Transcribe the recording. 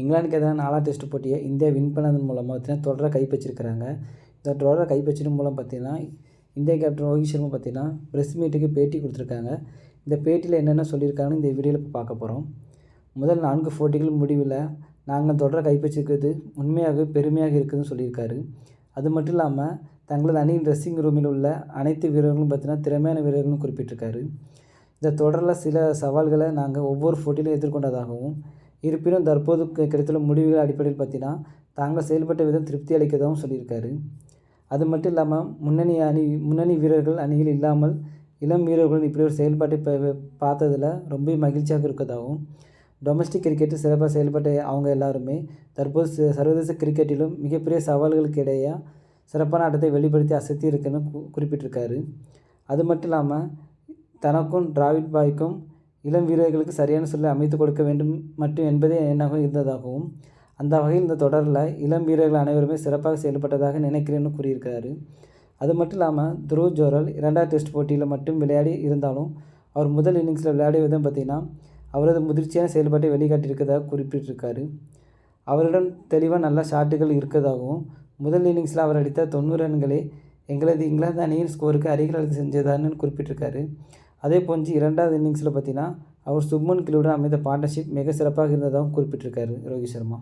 இங்கிலாந்துக்கு எதிரான நாலாவது டெஸ்ட் போட்டியை இந்தியா வின் பண்ணதன் மூலமாக பார்த்தீங்கன்னா தொடரை கைப்பற்றிருக்கிறாங்க. இந்த தொடரை கைப்பற்றின மூலம் பார்த்தீங்கன்னா இந்திய கேப்டன் ரோஹித் சர்மா பார்த்தீங்கன்னா ப்ரெஸ் மீட்டுக்கு பேட்டி கொடுத்துருக்காங்க. இந்த பேட்டியில் என்னென்ன சொல்லியிருக்காங்கன்னு இந்த வீடியோவில் இப்போ பார்க்க போகிறோம் முதல் நான்கு போட்டிகள் முடிவில் நாங்கள் தொடரை கைப்பற்றிருக்கிறது உண்மையாக பெருமையாக இருக்குதுன்னு சொல்லியிருக்காரு. அது மட்டும் இல்லாமல் தங்களது அணியின் ட்ரெஸ்ஸிங் ரூமில் உள்ள அனைத்து வீரர்களும் பார்த்தீங்கன்னா திறமையான வீரர்களும் குறிப்பிட்டிருக்காரு. இந்த தொடரில் சில சவால்களை நாங்கள் ஒவ்வொரு போட்டியிலும் எதிர்கொண்டதாகவும் இருப்பினும் தற்போது கிடைத்துள்ள முடிவுகள் அடிப்படையில் பார்த்தீங்கன்னா தாங்கள் செயல்பட்ட விதம் திருப்தி அளிக்கதாகவும் சொல்லியிருக்காரு. அது மட்டும் இல்லாமல் முன்னணி அணி முன்னணி வீரர்கள் அணியில் இல்லாமல் இளம் வீரர்கள் இப்படி ஒரு செயல்பாட்டை பார்த்ததில் ரொம்ப மகிழ்ச்சியாக இருக்கதாகவும் டொமஸ்டிக் கிரிக்கெட்டில் சிறப்பாக செயல்பட்ட அவங்க எல்லாருமே தற்போது சர்வதேச கிரிக்கெட்டிலும் மிகப்பெரிய சவால்களுக்கு இடையே சிறப்பான ஆட்டத்தை வெளிப்படுத்தி அசத்தி இருக்குன்னு குறிப்பிட்டிருக்காரு. அது மட்டும் இல்லாமல் தனக்கும் டிராவிட் பாய்க்கும் இளம் வீரர்களுக்கு சரியான சொல்லை அமைத்து கொடுக்க வேண்டும் மட்டும் என்பதே எண்ணமாக இருந்ததாகவும் அந்த வகையில் இந்த தொடரில் இளம் வீரர்கள் அனைவருமே சிறப்பாக செயல்பட்டதாக நினைக்கிறேன்னு கூறியிருக்கிறாரு. அது மட்டும் இல்லாமல் துருவ் ஜோரல் இரண்டாவது டெஸ்ட் போட்டியில் மட்டும் விளையாடி இருந்தாலும் அவர் முதல் இன்னிங்ஸில் விளையாடிய விதம் பார்த்திங்கன்னா அவரது முதிர்ச்சியான செயல்பாட்டை வெளிக்காட்டியிருக்கதாக குறிப்பிட்டிருக்காரு. அவரிடம் தெளிவாக நல்ல ஷாட்டுகள் இருக்கதாகவும் முதல் இன்னிங்ஸில் அவர் அடித்த தொண்ணூறு ரன்களே எங்களது இங்கிலாந்து அணியின் ஸ்கோருக்கு அருகில் அழுத்து செஞ்சதான்னு குறிப்பிட்டிருக்காரு. அதே போன்று இரண்டாவது இன்னிங்ஸில் பார்த்தீங்கன்னா அவர் சுப்மன் கில்லுடன் அமைந்த பார்ட்னர்ஷிப் மிக சிறப்பாக இருந்ததாகவும் குறிப்பிட்டிருக்காரு ரோஹித் சர்மா.